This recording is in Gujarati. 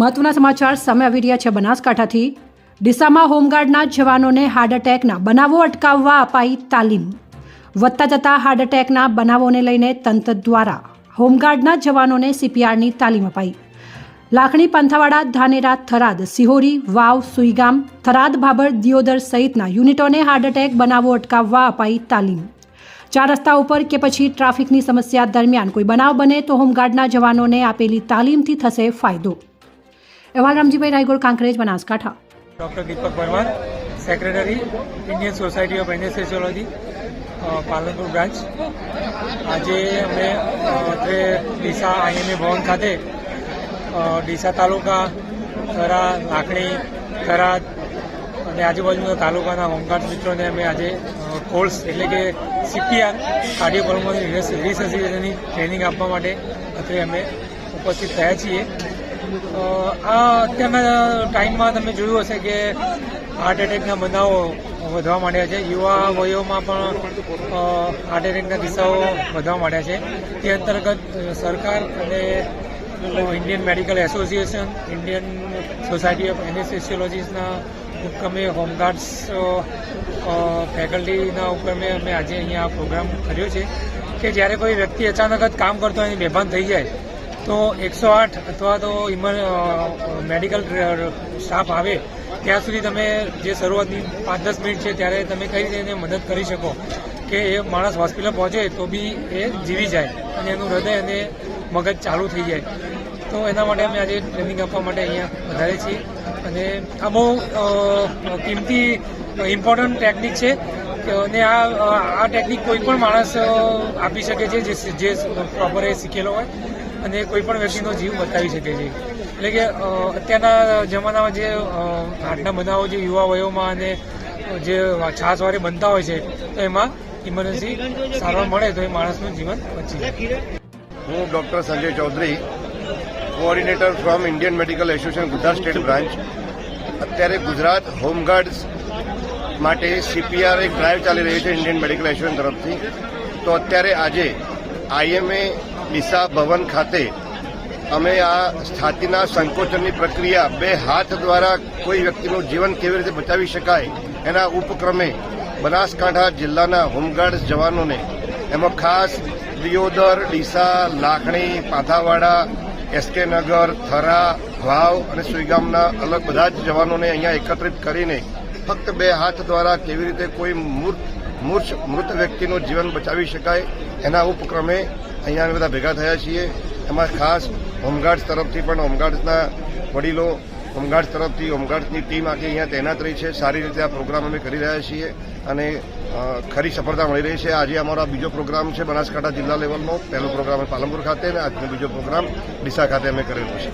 મહત્વના સમાચાર સામે આવી રહ્યા છે બનાસકાંઠાથી. ડીસામાં હોમગાર્ડના જવાનોને હાર્ટ એટેકના બનાવો અટકાવવા અપાઈ તાલીમ. વધતા જતા હાર્ટ એટેકના બનાવોને લઈને તંત્ર દ્વારા હોમગાર્ડના જવાનોને સીપીઆરની તાલીમ અપાઈ. લાખણી પંથાવાડા, ધાનેરા, થરાદ, સિહોરી, વાવ, સુઈગામ, થરાદ, ભાભર, દિયોદર સહિતના યુનિટોને હાર્ટ એટેક બનાવો અટકાવવા અપાઈ તાલીમ. ચાર રસ્તા ઉપર કે પછી ટ્રાફિકની સમસ્યા દરમિયાન કોઈ બનાવ બને તો હોમગાર્ડના જવાનોને આપેલી તાલીમથી થશે ફાયદો. અહેવાલ Ramjibhai Raigor Kankrej, Banaskantha. Doctor Deepak Parmar, secretary, Indian society of anaesthesiology Palanpur branch. આજે અમે અત્રે ડીસા આઈએમએ ભવન ખાતે ડીસા તાલુકા થરા લાખણી થરાદ અને આજુબાજુના તાલુકાના હોમગાર્ડ મિત્રોને અમે આજે કોર્સ એટલે કે સીપીઆર, કાર્ડિયોપલ્મોનરી રિસર્સિટેશનની ટ્રેનિંગ આપવા માટે અત્રે અમે ઉપસ્થિત થયા છીએ. આ અત્યારના ટાઈમમાં તમે જોયું હશે કે હાર્ટ એટેકના બનાવો વધવા માંડ્યા છે. યુવા વયોમાં પણ હાર્ટ એટેકના કિસ્સાઓ વધવા માંડ્યા છે. તે અંતર્ગત સરકાર અને Indian medical association Indian society of એનેસ્થેસિયોલોજીસના ઉપક્રમે હોમગાર્ડ્સ ફેકલ્ટીના ઉપક્રમે અમે આજે અહીંયા પ્રોગ્રામ કર્યો છે કે જ્યારે કોઈ વ્યક્તિ અચાનક જ કામ કરતો હોય બેભાન થઈ જાય તો એકસો આઠ અથવા તો મેડિકલ સ્ટાફ આવે, ત્યાં સુધી તમે જે શરૂઆતની પાંચ દસ મિનિટ છે ત્યારે તમે કઈ રીતે એને મદદ કરી શકો કે એ માણસ હોસ્પિટલ પહોંચે તો બી એ જીવી જાય અને એનું હૃદય અને મગજ ચાલુ થઈ જાય. તો એના માટે અમે આજે ટ્રેનિંગ આપવા માટે અહીંયા વધારે છીએ અને આ બહુ કિંમતી ઇમ્પોર્ટન્ટ ટેકનિક છે. અને આ આ ટેકનિક કોઈ પણ માણસ આપી શકે છે જે જે પ્રોપર શીખેલો હોય અને કોઈ પણ વ્યક્તિનો જીવ બતાવી શકે છે. એટલે કે અત્યારના જમાનામાં જે અ, બનાવો જે યુવા વયોમાં અને જે છાસવારે બનતા હોય છે તો એમાં ઇમરજન્સી સારવાર મળે તો એ માણસનું જીવન બચી જાય. હું doctor Sanjay Chaudhary coordinator from Indian medical association Gujarat state branch અત્યારે ગુજરાત હોમગાર્ડ્સ માટે સીપીઆર એક ડ્રાઈવ ચાલી રહી છે ઇન્ડિયન મેડિકલ એસોસિએશન તરફથી. તો અત્યારે આજે આઈએમએ ડીસા ભવન ખાતે અમે આ છાતીના સંકોચનની પ્રક્રિયા બે હાથ દ્વારા કોઈ વ્યક્તિનું જીવન કેવી રીતે બચાવી શકાય એના ઉપક્રમે બનાસકાંઠા જિલ્લાના હોમગાર્ડ જવાનોને એમાં ખાસ દિયોદર, ડીસા, લાખણી, પાથાવાડા એસકે નગર, થરા, વાવ અને સુઈગામના અલગ બધા જ જવાનોને અહીંયા એકત્રિત કરીને ફક્ત બે હાથ દ્વારા કેવી રીતે કોઈ મૂર્ત મૃત વ્યક્તિનું જીવન બચાવી શકાય, એના ઉપક્રમે અહીંયા અમે બધા ભેગા થયા છીએ. એમાં ખાસ હોમગાર્ડ્સ તરફથી પણ હોમગાર્ડ્સના વડીલો, હોમગાર્ડ્સ તરફથી હોમગાર્ડ્સની ટીમ આખી અહીંયા તૈનાત રહી છે. સારી રીતે આ પ્રોગ્રામ અમે કરી રહ્યા છીએ અને ખરી સફળતા મળી રહી છે. આજે અમારો બીજો પ્રોગ્રામ છે બનાસકાંઠા જિલ્લા લેવલનો. પહેલો પ્રોગ્રામ પાલનપુર ખાતે અને આજનો બીજો પ્રોગ્રામ ડીસા ખાતે અમે કરેલો છે.